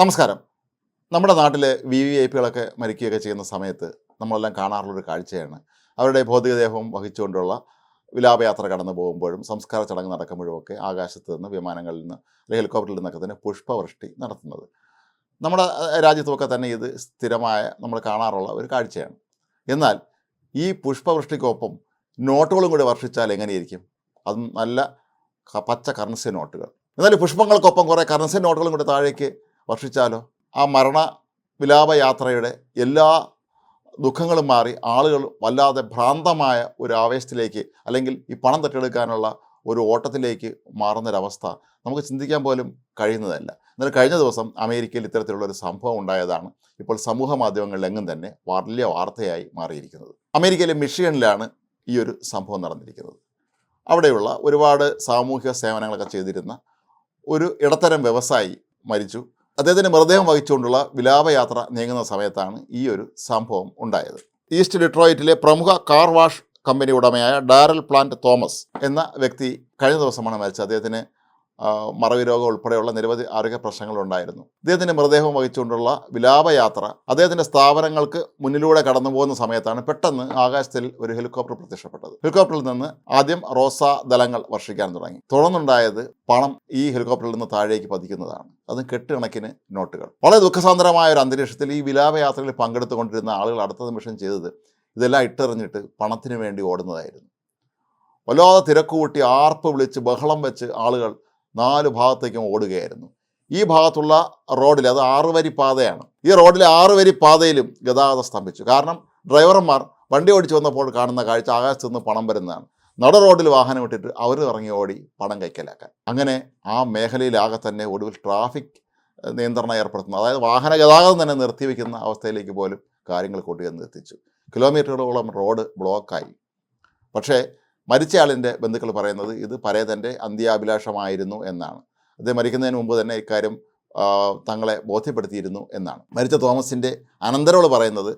നമസ്കാരം. നമ്മുടെ നാട്ടിൽ വി വി ഐ പികളൊക്കെ മരിക്കുകയൊക്കെ ചെയ്യുന്ന സമയത്ത് നമ്മളെല്ലാം കാണാറുള്ളൊരു കാഴ്ചയാണ്. അവരുടെ ഭൗതികദേഹം വഹിച്ചുകൊണ്ടുള്ള വിലാപയാത്ര കടന്നു പോകുമ്പോഴും സംസ്കാര ചടങ്ങ് നടക്കുമ്പോഴും ഒക്കെ ആകാശത്ത് നിന്ന് വിമാനങ്ങളിൽ നിന്ന് അല്ലെങ്കിൽ ഹെലികോപ്റ്ററിൽ നിന്നൊക്കെ തന്നെ പുഷ്പവൃഷ്ടി നടത്തുന്നത്. നമ്മുടെ രാജ്യത്തുമൊക്കെ തന്നെ ഇത് സ്ഥിരമായ നമ്മൾ കാണാറുള്ള ഒരു കാഴ്ചയാണ്. എന്നാൽ ഈ പുഷ്പവൃഷ്ടിക്കൊപ്പം നോട്ടുകളും കൂടി വർഷിച്ചാൽ എങ്ങനെയിരിക്കും? അതും നല്ല പച്ച കറൻസി നോട്ടുകൾ. എന്നാൽ പുഷ്പങ്ങൾക്കൊപ്പം കുറേ കറൻസി നോട്ടുകളും കൂടി താഴേക്ക് വർഷിച്ചാലോ ആ മരണ വിലാപയാത്രയുടെ എല്ലാ ദുഃഖങ്ങളും മാറി ആളുകൾ വല്ലാതെ ഭ്രാന്തമായ ഒരു ആവേശത്തിലേക്ക് അല്ലെങ്കിൽ ഈ പണം തട്ടിയെടുക്കാനുള്ള ഒരു ഓട്ടത്തിലേക്ക് മാറുന്നൊരവസ്ഥ നമുക്ക് ചിന്തിക്കാൻ പോലും കഴിയുന്നതല്ല. എന്നാൽ കഴിഞ്ഞ ദിവസം അമേരിക്കയിൽ ഇത്തരത്തിലുള്ള ഒരു സംഭവം ഉണ്ടായതാണ്. ഇപ്പോൾ സമൂഹ മാധ്യമങ്ങളിലെങ്ങും തന്നെ വലിയ വാർത്തയായി മാറിയിരിക്കുന്നത്. അമേരിക്കയിലെ മിഷിഗണിലാണ് ഈ ഒരു സംഭവം നടന്നിരിക്കുന്നത്. അവിടെയുള്ള ഒരുപാട് സാമൂഹിക സേവനങ്ങളൊക്കെ ചെയ്തിരുന്ന ഒരു ഇടത്തരം വ്യവസായി മരിച്ചു. അദ്ദേഹത്തിന്റെ മൃതദേഹം വഹിച്ചുകൊണ്ടുള്ള വിലാപയാത്ര നീങ്ങുന്ന സമയത്താണ് ഈ ഒരു സംഭവം ഉണ്ടായത്. ഈസ്റ്റ് ഡിട്രോയിറ്റിലെ പ്രമുഖ കാർ വാഷ് കമ്പനി ഉടമയായ ഡാരൽ പ്ലാന്റ് തോമസ് എന്ന വ്യക്തി കഴിഞ്ഞ ദിവസമാണ് മരിച്ചത്. അദ്ദേഹത്തിന് മറവി രോഗം ഉൾപ്പെടെയുള്ള നിരവധി ആരോഗ്യ പ്രശ്നങ്ങളുണ്ടായിരുന്നു. അദ്ദേഹത്തിന്റെ മൃതദേഹം വഹിച്ചുകൊണ്ടുള്ള വിലാപയാത്ര അദ്ദേഹത്തിന്റെ സ്ഥാപനങ്ങൾക്ക് മുന്നിലൂടെ കടന്നു പോകുന്ന സമയത്താണ് പെട്ടെന്ന് ആകാശത്തിൽ ഒരു ഹെലികോപ്റ്റർ പ്രത്യക്ഷപ്പെട്ടത്. ഹെലികോപ്റ്ററിൽ നിന്ന് ആദ്യം റോസ ദലങ്ങൾ വർഷിക്കാൻ തുടങ്ങി. തുടർന്നുണ്ടായത് പണം ഈ ഹെലികോപ്റ്ററിൽ നിന്ന് താഴേക്ക് പതിക്കുന്നതാണ്. അത് കെട്ടുകണക്കിന് നോട്ടുകൾ. വളരെ ദുഃഖസാന്ദ്രമായ ഒരു അന്തരീക്ഷത്തിൽ ഈ വിലാപയാത്രയിൽ പങ്കെടുത്തുകൊണ്ടിരുന്ന ആളുകൾ അടുത്ത നിമിഷം ചെയ്തത് ഇതെല്ലാം ഇട്ടെറിഞ്ഞിട്ട് പണത്തിന് വേണ്ടി ഓടുന്നതായിരുന്നു. വല്ലാതെ തിരക്കുകൂട്ടി ആർപ്പ് വിളിച്ച് ബഹളം വെച്ച് ആളുകൾ നാല് ഭാഗത്തേക്കും ഓടുകയായിരുന്നു. ഈ ഭാഗത്തുള്ള റോഡിൽ അത് ആറ് വരി പാതയാണ്. ഈ റോഡിലെ ആറ് വരി പാതയിലും ഗതാഗതം സ്തംഭിച്ചു. കാരണം ഡ്രൈവർമാർ വണ്ടി ഓടിച്ചു വന്നപ്പോൾ കാണുന്ന കാഴ്ച ആകാശത്ത് നിന്ന് പണം വരുന്നതാണ്. നട റോഡിൽ വാഹനം ഇട്ടിട്ട് അവർ ഇറങ്ങി ഓടി പണം കൈക്കലാക്കാൻ. അങ്ങനെ ആ മേഖലയിലാകെ തന്നെ ഒടുവിൽ ട്രാഫിക് നിയന്ത്രണം ഏർപ്പെടുത്തുന്നത് അതായത് വാഹന ഗതാഗതം തന്നെ നിർത്തിവെക്കുന്ന അവസ്ഥയിലേക്ക് പോലും കാര്യങ്ങൾ കൊണ്ടുവന്ന് എത്തിച്ചു. കിലോമീറ്ററുകളോളം റോഡ് ബ്ലോക്കായി. പക്ഷേ മരിച്ചയാളിന്റെ ബന്ധുക്കൾ പറയുന്നത് ഇത് പരേതന്റെ അന്ത്യാഭിലാഷമായിരുന്നു എന്നാണ്. അദ്ദേഹം മരിക്കുന്നതിന് മുമ്പ് തന്നെ ഇക്കാര്യം തങ്ങളെ ബോധ്യപ്പെടുത്തിയിരുന്നു എന്നാണ്. മരിച്ച തോമസിന്റെ അനന്തരവൾ പറയുന്നത്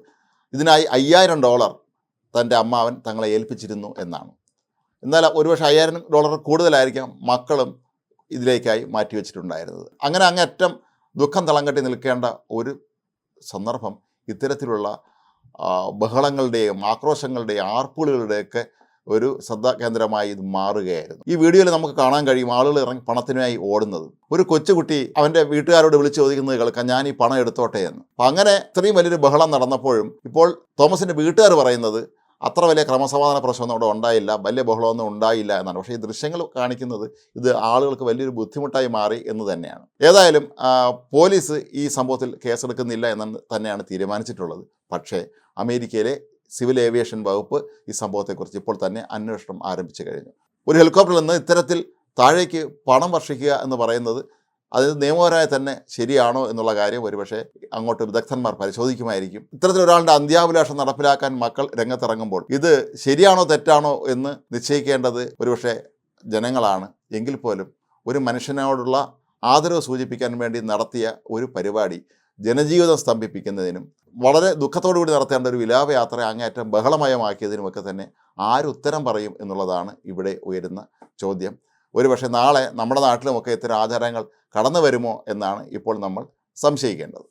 ഇതിനായി അയ്യായിരം ഡോളർ തന്റെ അമ്മാവൻ തങ്ങളെ ഏൽപ്പിച്ചിരുന്നു എന്നാണ്. എന്നാൽ ഒരുപക്ഷെ അയ്യായിരം ഡോളർ കൂടുതലായിരിക്കാം മക്കളും ഇതിലേക്കായി മാറ്റിവെച്ചിട്ടുണ്ടായിരുന്നത്. അങ്ങനെ അങ്ങേറ്റം ദുഃഖം തളം കെട്ടി നിൽക്കേണ്ട ഒരു സന്ദർഭം ഇത്തരത്തിലുള്ള ബഹളങ്ങളുടെയും ആക്രോശങ്ങളുടെയും ആർപ്പുകളുടെയൊക്കെ ഒരു ശ്രദ്ധാകേന്ദ്രമായി ഇത് മാറുകയായിരുന്നു. ഈ വീഡിയോയിൽ നമുക്ക് കാണാൻ കഴിയും ആളുകൾ ഇറങ്ങി പണത്തിനായി ഓടുന്നത്. ഒരു കൊച്ചുകുട്ടി അവന്റെ വീട്ടുകാരോട് വിളിച്ചു ചോദിക്കുന്നത് കേൾക്കാം ഞാൻ ഈ പണം എടുത്തോട്ടെ എന്ന്. അപ്പം അങ്ങനെ ഇത്രയും വലിയൊരു ബഹളം നടന്നപ്പോഴും ഇപ്പോൾ തോമസിന്റെ വീട്ടുകാർ പറയുന്നത് അത്ര വലിയ ക്രമസമാധാന പ്രശ്നമൊന്നും അവിടെ ഉണ്ടായില്ല വലിയ ബഹളമൊന്നും ഉണ്ടായില്ല എന്നാണ്. പക്ഷേ ഈ ദൃശ്യങ്ങൾ കാണിക്കുന്നത് ഇത് ആളുകൾക്ക് വലിയൊരു ബുദ്ധിമുട്ടായി മാറി എന്ന് തന്നെയാണ്. ഏതായാലും പോലീസ് ഈ സംഭവത്തിൽ കേസെടുക്കുന്നില്ല എന്ന് തന്നെയാണ് തീരുമാനിച്ചിട്ടുള്ളത്. പക്ഷേ അമേരിക്കയിലെ സിവിൽ ഏവിയേഷൻ വകുപ്പ് ഈ സംഭവത്തെക്കുറിച്ച് ഇപ്പോൾ തന്നെ അന്വേഷണം ആരംഭിച്ചു കഴിഞ്ഞു. ഒരു ഹെലികോപ്റ്ററിൽ നിന്ന് ഇത്തരത്തിൽ താഴേക്ക് പണം വർഷിക്കുക എന്ന് പറയുന്നത് അത് നിയമപരമായി തന്നെ ശരിയാണോ എന്നുള്ള കാര്യം ഒരുപക്ഷെ അങ്ങോട്ട് വിദഗ്ധന്മാർ പരിശോധിക്കുമായിരിക്കും. ഇത്തരത്തിൽ ഒരാളുടെ അന്ത്യാഭിലാഷം നടപ്പിലാക്കാൻ മക്കൾ രംഗത്തിറങ്ങുമ്പോൾ ഇത് ശരിയാണോ തെറ്റാണോ എന്ന് നിശ്ചയിക്കേണ്ടത് ഒരുപക്ഷെ ജനങ്ങളാണ്. എങ്കിൽ പോലും ഒരു മനുഷ്യനോടുള്ള ആദരവ് സൂചിപ്പിക്കാൻ വേണ്ടി നടത്തിയ ഒരു പരിപാടി ജനജീവിതം സ്തംഭിപ്പിക്കുന്നതിനും വളരെ ദുഃഖത്തോടു കൂടി നടത്തേണ്ട ഒരു വിലാപയാത്ര അങ്ങേറ്റം ബഹളമയമാക്കിയതിനുമൊക്കെ തന്നെ ആരുത്തരം പറയും എന്നുള്ളതാണ് ഇവിടെ ഉയരുന്ന ചോദ്യം. ഒരുപക്ഷെ നാളെ നമ്മുടെ നാട്ടിലുമൊക്കെ ഇത്തരം ആചാരങ്ങൾ കടന്നു വരുമോ എന്നാണ് ഇപ്പോൾ നമ്മൾ സംശയിക്കേണ്ടത്.